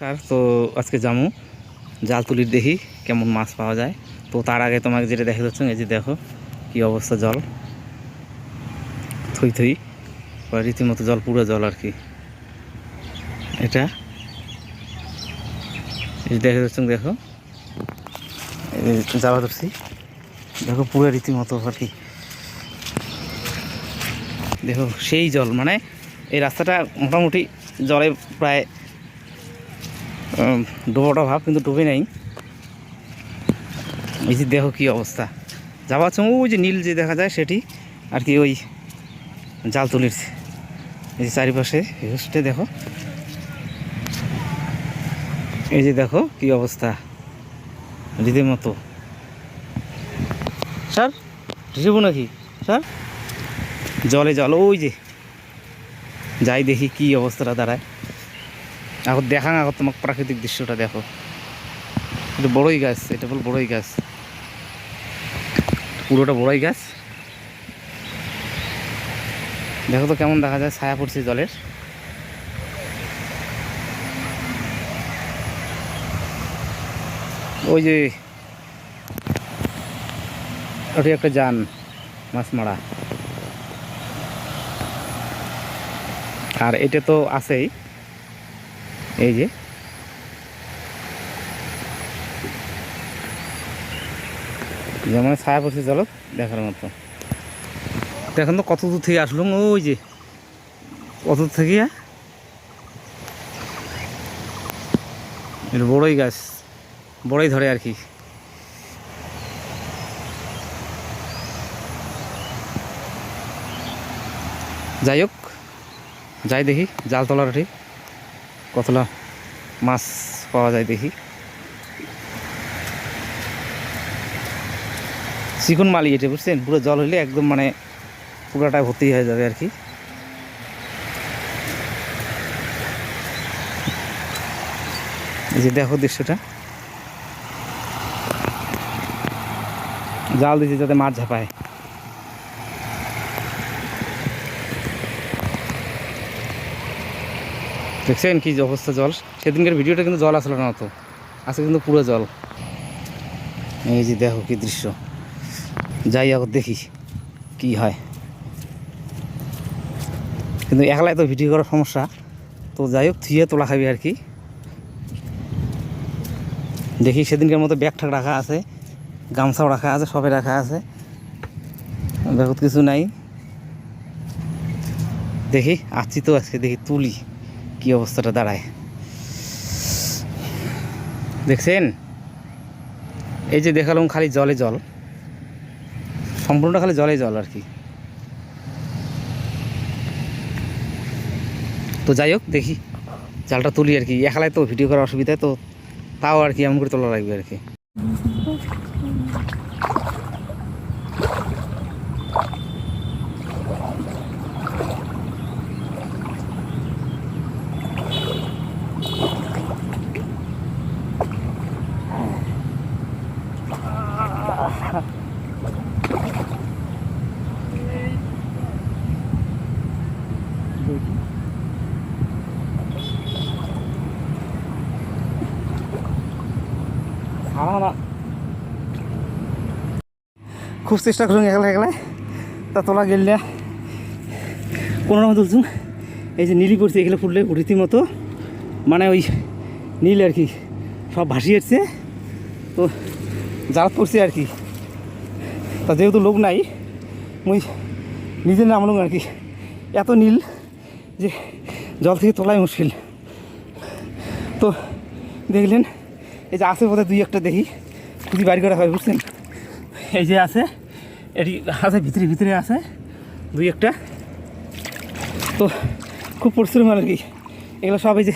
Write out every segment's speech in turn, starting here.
আর তো আজকে যামু জাল তুলির দেখি কেমন মাছ পাওয়া যায়? তো তার আগে তোমাকে যেটা দেখা যাচ্ছে, এই যে দেখো, কি অবস্থা জল। থই থই রীতিমতো জল, পুরো জল আর কি। এটা? দেখা যাচ্ছে দেখো। এই যে জালা ধরছি। দেখো, পুরো রীতিমতো আর কি। দেখো সেই জল মানে এই রাস্তাটা মোটামুটি জলে প্রায় ডোবাটা ভাব, কিন্তু ডুবে নেই। এই যে দেখো কী অবস্থা? যাওয়ার সময় ওই যে নীল যে দেখা যায় সেটি, আর কি ওই জাল তুলির এই যে চারিপাশে হোস্টে দেখো এই যে দেখো কি অবস্থা, রীতিমতো। স্যার রিসিব নাকি? স্যার? জলে জল, ওই যে। যাই দেখি কি অবস্থাটা দাঁড়ায়। এখন দেখান এখন তোমাকে প্রাকৃতিক দৃশ্যটা দেখো। এটা বড়ই গাছ, এটা বল বড়ই গাছ। পুরোটা বড়ই গাছ। দেখো তো কেমন দেখা যায়, ছায়া পড়ছে জলের। ওই যে, ওটি একটা যান, মাছ মারা। আর এটা তো আছেই। এই যে। যেমন ছায়া পড়ছে জল দেখার মতো। দেখেন তো কত দূর থেকে আসলাম ওই যে। কত দূর থেকে? বড়ই গাছ, বড়ই ধরে আর কি। যাই হোক। যাই দেখি, জাল তোলার ঠিক কতলা মাছ পাওয়া যায় দেখি। চিকন মালি এটা, বুঝছেন? পুরো জল হইলে একদম মানে পুরাটা ভর্তি হয়ে যাবে আর কি। যে দেখো দৃশ্যটা। জাল দিতে যাতে মাছ ঝাপায়। দেখছেন কি অবস্থা জল? সেদিনকার ভিডিওটা কিন্তু জল আসলো না তো আজকে কিন্তু পুরো জল। এই যে দেখো কি দৃশ্য। যাই আবার দেখি কি হয়। কিন্তু একলাই তো ভিডিও করার সমস্যা। তো যাই হোক, থুয়ে তোলা খাবি আর কি। দেখি সেদিনকার মতো ব্যাগ রাখা আছে, গামছাও রাখা আছে, সবে রাখা আছে। ব্যাগত কিছু নাই। দেখি আসছি তো আজকে, দেখি তুলি। কি অবস্থাটা দাঁড়ায়? দেখছেন? এই যে দেখালাম খালি জলে জল। সম্পূর্ণটা খালি জলে জল আর কি। তো যাই হোক, দেখি। জালটা তুলি আর কি। একলায় তো ভিডিও করার অসুবিধা, তো তাও আর কি এমন করে তোলা লাগবে আর কি। খুব চেষ্টা করুন একলা একলা। তা তোলা গেল কোনো রকম তুলছুন। এই যে নীলি পড়ছে এগুলো ফুটলে রীতিমতো। মানে ওই নীল আর কি, সব ভাসিয়ে এসছে তো জাল পড়ছে আর কি। তা যেহেতু লোক নাই, মুই নিজে নামলাম আর কি। এত নীল যে জল থেকে তোলাই মুশকিল। তো দেখলেন এই যে আছে বোধহয় দুই একটা দেখি। খুবই বাড়ি করা হয়, বুঝছেন? এই যে আছে, এটি আছে, ভিতরে ভিতরে আছে, দুই একটা। তো খুব পরিশ্রম আর কি। এগুলো সব এই যে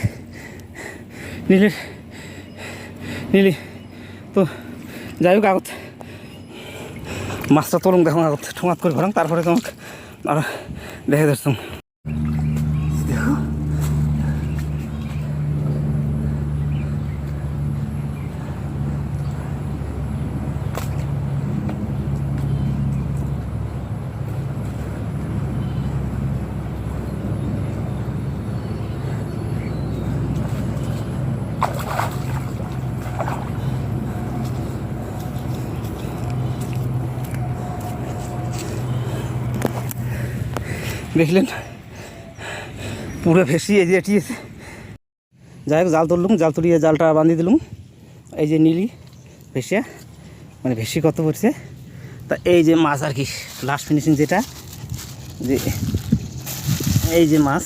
নীলের, নীলি। তো যাই হোক, আগত মাছটা তোলুন দেখুন, আগত ঠোঙাত করে ভরাম তারপরে তোমাকে আর দেখে ধরতাম। দেখলেন? পুরো ভেসি এই যে এটি যাই হোক, জাল তুললুম, জাল তুলিয়ে জালটা বাঁধিয়ে দিলুম। এই যে নীলি ভেসিয়া মানে ভেসি কত পড়ছে? তা এই যে মাছ আর কি লাস্ট ফিনিশিং যেটা, যে এই যে মাছ,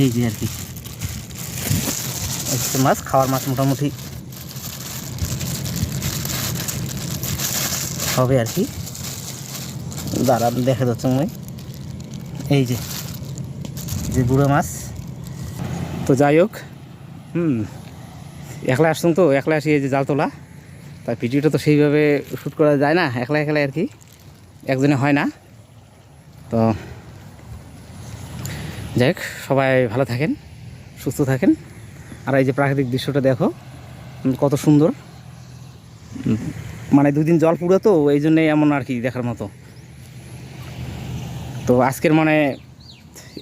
এই যে আর কি। মাছ, খাওয়ার মাছ মোটামুটি। হবে আর কি। দাঁড়া, দেখা যাচ্ছে মনে এই যে যে বুড়ো মাছ। তো যাই হোক, হুম, একলা আসতাম তো, একলা আসি এই যে জাল তোলা। তাই ভিডিওটা তো সেইভাবে শ্যুট করা যায় না, একলা একলা আর কি। একজনে হয় না। তো যাই হোক, সবাই ভালো থাকেন, সুস্থ থাকেন। আর এই যে প্রাকৃতিক দৃশ্যটা দেখো, কত সুন্দর। মানে দুদিন জল পুরো তো, এই জন্যে এমন আর কি দেখার মতো। তো আজকের মনে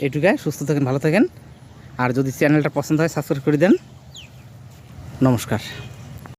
এটুকায় সুস্থ থাকেন, ভালো থাকেন। আর যদি চ্যানেলটা পছন্দ হয় সাবস্ক্রাইব করে দেন। নমস্কার।